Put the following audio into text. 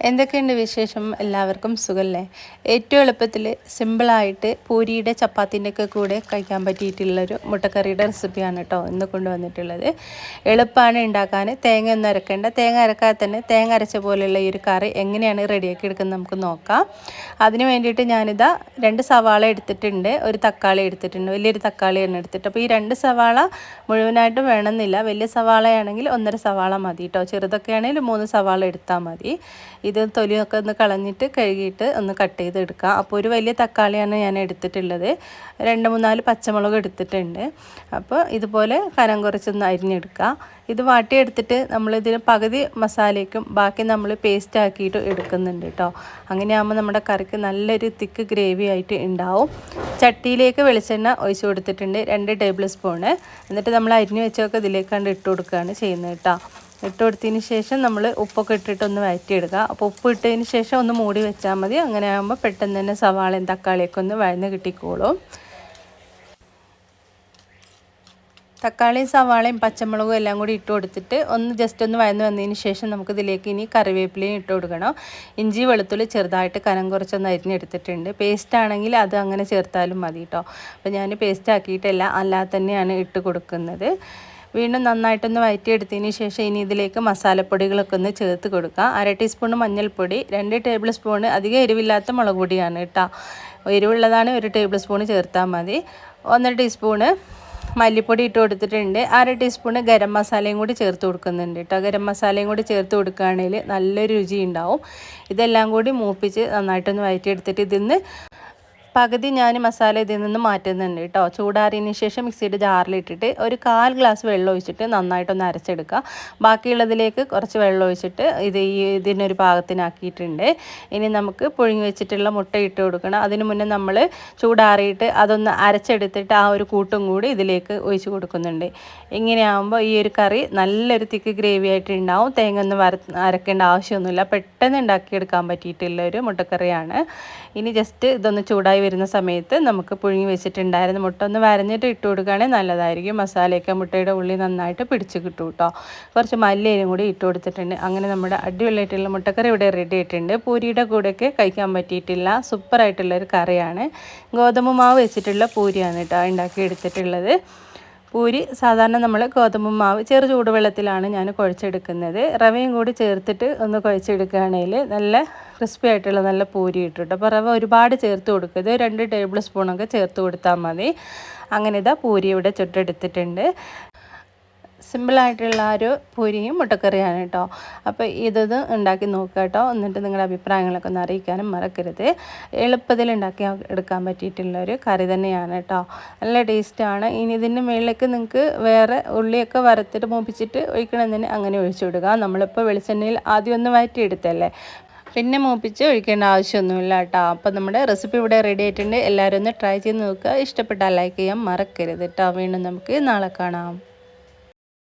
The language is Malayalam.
എന്തൊക്കെയുണ്ട് വിശേഷം? എല്ലാവർക്കും സുഖല്ലേ? ഏറ്റവും എളുപ്പത്തിൽ സിമ്പിളായിട്ട് പൂരിയുടെ ചപ്പാത്തിന്റെ ഒക്കെ കൂടെ കഴിക്കാൻ പറ്റിയിട്ടുള്ളൊരു മുട്ടക്കറിയുടെ റെസിപ്പിയാണ് കേട്ടോ ഇന്ന് കൊണ്ടുവന്നിട്ടുള്ളത്. എളുപ്പമാണ് ഉണ്ടാക്കാൻ തേങ്ങ ഒന്നും അരക്കേണ്ട. തേങ്ങ അരക്കാതെ തന്നെ തേങ്ങ അരച്ച പോലെയുള്ള ഈ ഒരു കറി എങ്ങനെയാണ് റെഡിയാക്കി എടുക്കുന്നത് നമുക്ക് നോക്കാം. അതിന് വേണ്ടിയിട്ട് ഞാനിതാ രണ്ട് സവാള എടുത്തിട്ടുണ്ട്. ഒരു തക്കാളി എടുത്തിട്ടുണ്ട്. വലിയൊരു തക്കാളി തക്കാളിയാണ് എടുത്തിട്ട്. അപ്പോൾ ഈ രണ്ട് സവാള മുഴുവനായിട്ട് വേണമെന്നില്ല. വലിയ സവാളയാണെങ്കിൽ ഒന്നര സവാള മതി കേട്ടോ. ചെറുതൊക്കെ ആണെങ്കിൽ മൂന്ന് സവാള എടുത്താൽ മതി. ഇത് തൊലിയൊക്കെ ഒന്ന് കളഞ്ഞിട്ട് കഴുകിയിട്ട് ഒന്ന് കട്ട് ചെയ്തെടുക്കുക. അപ്പോൾ ഒരു വലിയ തക്കാളിയാണ് ഞാൻ എടുത്തിട്ടുള്ളത്. രണ്ട് മൂന്നാൽ പച്ചമുളക് എടുത്തിട്ടുണ്ട്. അപ്പോൾ ഇതുപോലെ കനം കുറച്ചൊന്ന് അരിഞ്ഞെടുക്കുക. ഇത് വാട്ടിയെടുത്തിട്ട് നമ്മളിതിന് പകുതി മസാലയ്ക്കും ബാക്കി നമ്മൾ പേസ്റ്റ് ആക്കിയിട്ട് എടുക്കുന്നുണ്ട് കേട്ടോ. അങ്ങനെയാകുമ്പോൾ നമ്മുടെ കറിക്ക് നല്ലൊരു തിക്ക് ഗ്രേവി ആയിട്ട് ഉണ്ടാവും. ചട്ടിയിലേക്ക് വെളിച്ചെണ്ണ ഒഴിച്ചു കൊടുത്തിട്ടുണ്ട്. രണ്ട് ടേബിൾ സ്പൂണ്. എന്നിട്ട് നമ്മൾ അരിഞ്ഞു വെച്ചൊക്കെ ഇതിലേക്കാണ്ട് ഇട്ട് കൊടുക്കുകയാണ് ചെയ്യുന്നത് കേട്ടോ. ഇട്ട് കൊടുത്തതിന് ശേഷം നമ്മൾ ഉപ്പൊക്കെ ഇട്ടിട്ട് ഒന്ന് വഴറ്റിയെടുക്കുക. അപ്പോൾ ഉപ്പ് ഇട്ടതിന് ശേഷം ഒന്ന് മൂടി വെച്ചാൽ മതി. അങ്ങനെ ആകുമ്പോൾ പെട്ടെന്ന് തന്നെ സവാളയും തക്കാളിയൊക്കെ ഒന്ന് വഴന്ന് കിട്ടിക്കോളും. തക്കാളിയും സവാളയും പച്ചമുളകും എല്ലാം കൂടി ഇട്ട് കൊടുത്തിട്ട് ഒന്ന് ജസ്റ്റ് ഒന്ന് വഴന്ന് വന്നതിന് ശേഷം നമുക്ക് ഇതിലേക്ക് ഇനി കറിവേപ്പിലയും ഇട്ട് കൊടുക്കണം. ഇഞ്ചി വെളുത്തുള്ളി ചെറുതായിട്ട് കനം കുറച്ചൊന്ന് അരിഞ്ഞെടുത്തിട്ടുണ്ട് പേസ്റ്റ് ആണെങ്കിൽ അത് അങ്ങനെ ചേർത്താലും മതി കേട്ടോ അപ്പോൾ ഞാൻ പേസ്റ്റ് ആക്കിയിട്ടല്ല അല്ലാതെ തന്നെയാണ് ഇട്ട് കൊടുക്കുന്നത്. വീണ്ടും നന്നായിട്ടൊന്ന് വഴറ്റിയെടുത്തതിന് ശേഷം ഇനി ഇതിലേക്ക് മസാലപ്പൊടികളൊക്കെ ഒന്ന് ചേർത്ത് കൊടുക്കുക അര ടീസ്പൂൺ മഞ്ഞൾപ്പൊടി രണ്ട് ടേബിൾ സ്പൂൺ അധികം എരിവില്ലാത്ത മുളക് പൊടിയാണ് കേട്ടോ. എരിവുള്ളതാണ് ഒരു ടേബിൾ സ്പൂൺ ചേർത്താൽ മതി. ഒന്നര ടീസ്പൂണ് മല്ലിപ്പൊടി ഇട്ട് കൊടുത്തിട്ടുണ്ട്. അര ടീസ്പൂണ് ഗരം മസാലയും കൂടി ചേർത്ത് കൊടുക്കുന്നുണ്ട് കേട്ടോ. ഗരം മസാലയും കൂടി ചേർത്ത് കൊടുക്കുകയാണെങ്കിൽ നല്ലൊരു രുചി ഉണ്ടാവും. ഇതെല്ലാം കൂടി മൂപ്പിച്ച് നന്നായിട്ടൊന്ന് വഴറ്റിയെടുത്തിട്ട് ഇതിന്ന് പകുതി ഞാൻ മസാല ഇതിൽ നിന്ന് മാറ്റുന്നുണ്ട് കേട്ടോ. ചൂടാറിയതിന് ശേഷം മിക്സിയുടെ ജാറിലിട്ടിട്ട് ഒരു കാൽ ഗ്ലാസ് വെള്ളം ഒഴിച്ചിട്ട് നന്നായിട്ടൊന്ന് അരച്ചെടുക്കുക. ബാക്കിയുള്ളതിലേക്ക് കുറച്ച് വെള്ളം ഒഴിച്ചിട്ട് ഇത് ഈ ഇതിനൊരു പാകത്തിനാക്കിയിട്ടുണ്ട്. ഇനി നമുക്ക് പുഴുങ്ങി വെച്ചിട്ടുള്ള മുട്ട ഇട്ട് കൊടുക്കണം. അതിന് മുന്നേ നമ്മൾ ചൂടാറിയിട്ട് അതൊന്ന് അരച്ചെടുത്തിട്ട് ആ ഒരു കൂട്ടും കൂടി ഇതിലേക്ക് ഒഴിച്ച് കൊടുക്കുന്നുണ്ട്. ഇങ്ങനെയാകുമ്പോൾ ഈ ഒരു കറി നല്ലൊരു തിക്ക് ഗ്രേവി ആയിട്ട് ഉണ്ടാവും. തേങ്ങ ഒന്നും വര അരക്കേണ്ട ആവശ്യമൊന്നുമില്ല. പെട്ടെന്ന് ഉണ്ടാക്കിയെടുക്കാൻ പറ്റിയിട്ടുള്ള ഒരു മുട്ടക്കറിയാണ്. ഇനി ജസ്റ്റ് ഇതൊന്ന് ചൂടായി വരുന്ന സമയത്ത് നമുക്ക് പുഴുങ്ങി വെച്ചിട്ടുണ്ടായിരുന്ന മുട്ട ഒന്ന് വരഞ്ഞിട്ട് ഇട്ട് കൊടുക്കുകയാണെങ്കിൽ നല്ലതായിരിക്കും. മസാലയൊക്കെ മുട്ടയുടെ ഉള്ളി നന്നായിട്ട് പിടിച്ച് കിട്ടും കേട്ടോ കുറച്ച് മല്ലിയിലും കൂടി ഇട്ട് കൊടുത്തിട്ടുണ്ട്. അങ്ങനെ നമ്മുടെ അടിപൊളിയായിട്ടുള്ള മുട്ടക്കറി ഇവിടെ റെഡി ആയിട്ടുണ്ട്. പൂരിയുടെ കൂടെയൊക്കെ കഴിക്കാൻ പറ്റിയിട്ടില്ല. സൂപ്പറായിട്ടുള്ളൊരു കറിയാണ്. ഗോതമ്പ് മാവ് വെച്ചിട്ടുള്ള പൂരിയാണ് കേട്ടോ ഉണ്ടാക്കി എടുത്തിട്ടുള്ളത്. പൂരി സാധാരണ നമ്മൾ ഗോതമ്പ് മാവ് ചെറു ചൂടുവെള്ളത്തിലാണ് ഞാൻ കുഴച്ചെടുക്കുന്നത്. റവയും കൂടി ചേർത്തിട്ട് ഒന്ന് കുഴച്ചെടുക്കുകയാണെങ്കിൽ നല്ല ക്രിസ്പി ആയിട്ടുള്ള നല്ല പൂരി ഇട്ടിട്ട്. അപ്പോൾ റവ ഒരുപാട് ചേർത്ത് കൊടുക്കരുത്. രണ്ട് ടേബിൾ സ്പൂണൊക്കെ ചേർത്ത് കൊടുത്താൽ മതി. അങ്ങനെ ഇതാ പൂരി ഇവിടെ ചുട്ടെടുത്തിട്ടുണ്ട്. സിമ്പിളായിട്ടുള്ള ഒരു പൂരിയും മുട്ടക്കറിയാണ് കേട്ടോ. അപ്പോൾ ഇതത് ഉണ്ടാക്കി നോക്കുക കേട്ടോ. എന്നിട്ട് നിങ്ങളുടെ അഭിപ്രായങ്ങളൊക്കെ ഒന്ന് അറിയിക്കാനും മറക്കരുത്. എളുപ്പത്തിൽ ഉണ്ടാക്കി എടുക്കാൻ പറ്റിയിട്ടുള്ള ഒരു കറി തന്നെയാണ് കേട്ടോ. നല്ല ടേസ്റ്റാണ് ഇനി ഇതിന്റെ മുകളിലേക്ക് നിങ്ങൾക്ക് വേറെ ഉള്ളിയൊക്കെ വറുത്തിട്ട് മൂപ്പിച്ചിട്ട് ഒഴിക്കണമെന്ന് അങ്ങനെ ഒഴിച്ചു വിടുക നമ്മളിപ്പോൾ വെളിച്ചെണ്ണയിൽ ആദ്യം ഒന്ന് വഴറ്റിയെടുത്തല്ലേ? പിന്നെ മൂപ്പിച്ച് ഒഴിക്കേണ്ട ആവശ്യമൊന്നുമില്ല കേട്ടോ. അപ്പോൾ നമ്മുടെ റെസിപ്പി ഇവിടെ റെഡി ആയിട്ടുണ്ട്. എല്ലാവരും ഒന്ന് ട്രൈ ചെയ്ത് നോക്കുക. ഇഷ്ടപ്പെട്ടാൽ ലൈക്ക് ചെയ്യാൻ മറക്കരുത് കേട്ടോ. വീണ്ടും നമുക്ക് നാളെ കാണാം.